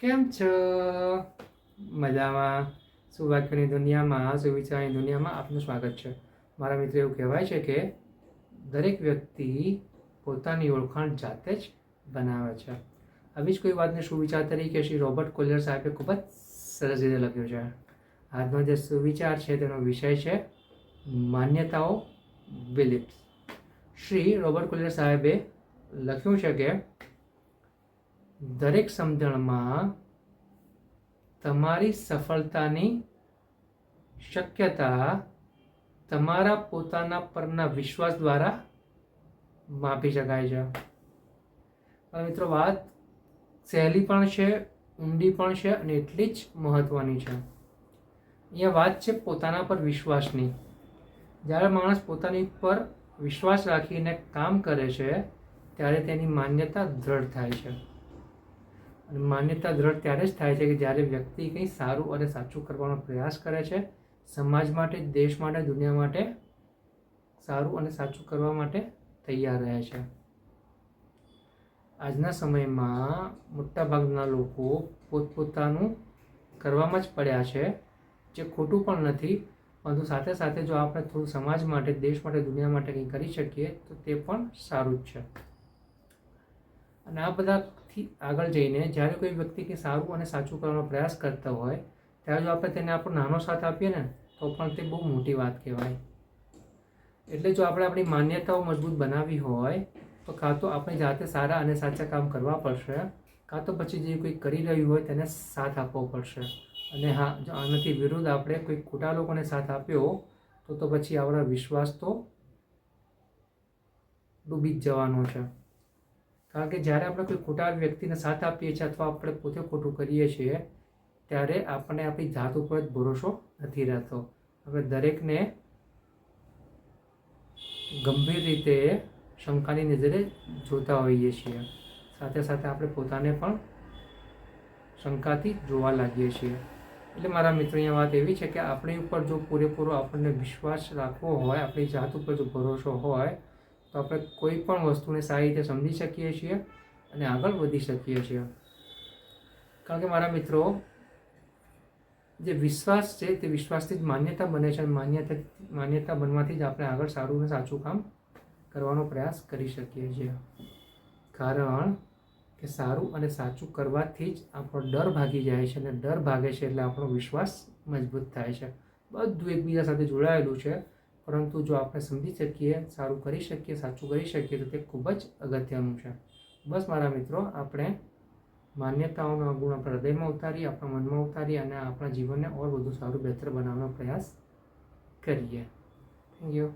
કેમ છો? મજામાં. સુવાક્યની દુનિયામાં, સુવિચારની દુનિયામાં આપનું સ્વાગત છે. મારા મિત્ર, એવું કહેવાય છે કે દરેક વ્યક્તિ પોતાની ઓળખાણ જાતે જ બનાવે છે. આવી જ કોઈ વાતને સુવિચાર તરીકે શ્રી રોબર્ટ કોલર સાહેબે ખૂબ જ સરસ રીતે લખ્યું છે. આજનો જે સુવિચાર છે, તેનો વિષય છે માન્યતાઓ, બિલીફ્સ. શ્રી રોબર્ટ કોલર સાહેબે લખ્યું છે કે દરેક સમજણમાં તમારી સફળતાની શક્યતા તમારા પોતાના પરના વિશ્વાસ દ્વારા માપી શકાય છે. મિત્રો વાત સહેલી પણ છે, ઊંડી પણ છે અને એટલી જ મહત્ત્વની છે. અહીંયા વાત છે પોતાના પર વિશ્વાસની. જ્યારે માણસ પોતાની પર વિશ્વાસ રાખીને કામ કરે છે, ત્યારે તેની માન્યતા દ્રઢ થાય છે. અને માન્યતા દ્રઢ ત્યારે જ થાય છે કે જ્યારે વ્યક્તિ કંઈ સારું અને સાચું કરવાનો પ્રયાસ કરે છે, સમાજ માટે, દેશ માટે, દુનિયા માટે સારું અને સાચું કરવા માટે તૈયાર રહે છે. આજના સમયમાં મોટાભાગના લોકો પોતપોતાનું કરવામાં જ પડ્યા છે, જે ખોટું પણ નથી, પરંતુ સાથે સાથે જો આપણે થોડું સમાજ માટે, દેશ માટે, દુનિયા માટે કંઈ કરી શકીએ, તો તે પણ સારું જ છે. અને આ બધાથી આગળ જઈને જ્યારે કોઈ વ્યક્તિ કંઈ સારું અને સાચું કરવાનો પ્રયાસ કરતા હોય, ત્યારે જો આપણે તેને આપણો નાનો સાથ આપીએ ને, તો પણ તે બહુ મોટી વાત કહેવાય. એટલે જો આપણે આપણી માન્યતાઓ મજબૂત બનાવી હોય, તો કાં તો આપણે જાતે સારા અને સાચા કામ કરવા પડશે, કાં તો પછી જે કોઈ કરી રહ્યું હોય તેને સાથ આપવો પડશે. અને હા, જો આનાથી વિરુદ્ધ આપણે કોઈ ખોટા લોકોને સાથ આપ્યો, તો તો પછી આપણા વિશ્વાસ તો ડૂબી જ જવાનો છે. કારણ કે જ્યારે આપણે કોઈ ખોટા વ્યક્તિને સાથ આપીએ છીએ અથવા આપણે પોતે ખોટું કરીએ છીએ, ત્યારે આપણને આપણી જાત ઉપર જ ભરોસો નથી રહેતો. આપણે દરેકને ગંભીર રીતે શંકાની નજરે જોતા હોઈએ છીએ. સાથે સાથે આપણે પોતાને પણ શંકાથી જોવા લાગીએ છીએ. એટલે મારા મિત્રોની વાત એવી છે કે આપણી ઉપર જો પૂરેપૂરો આપણને વિશ્વાસ રાખવો હોય, આપણી જાત ઉપર જો ભરોસો હોય તો આપણે કોઈ પણ વસ્તુને સારી રીતે સમજી શકીએ છીએ અને આગળ વધી શકીએ છીએ. કારણ કે મારા મિત્રો, જે વિશ્વાસ છે તે વિશ્વાસથી જ માન્યતા બને છે અને માન્યતા માન્યતા બનવાથી જ આપણે આગળ સારું અને સાચું કામ કરવાનો પ્રયાસ કરી શકીએ છીએ. કારણ કે સારું અને સાચું કરવાથી જ આપણો ડર ભાગી જાય છે અને ડર ભાગે છે એટલે આપણો વિશ્વાસ મજબૂત થાય છે. બધું એકબીજા સાથે જોડાયેલું છે. પરંતુ જો આપણે સમજી શકીએ, સારું કરી શકીએ, સાચું કરી શકીએ, તો તે ખૂબ જ અગત્યનું છે. બસ મારા મિત્રો, આપણે માન્યતાઓનો ગુણ આપણા હૃદયમાં ઉતારી, આપણા મનમાં ઉતારી અને આપણા જીવનને ઓર વધુ સારું બહેતર બનાવવાનો પ્રયાસ કરીએ. Thank you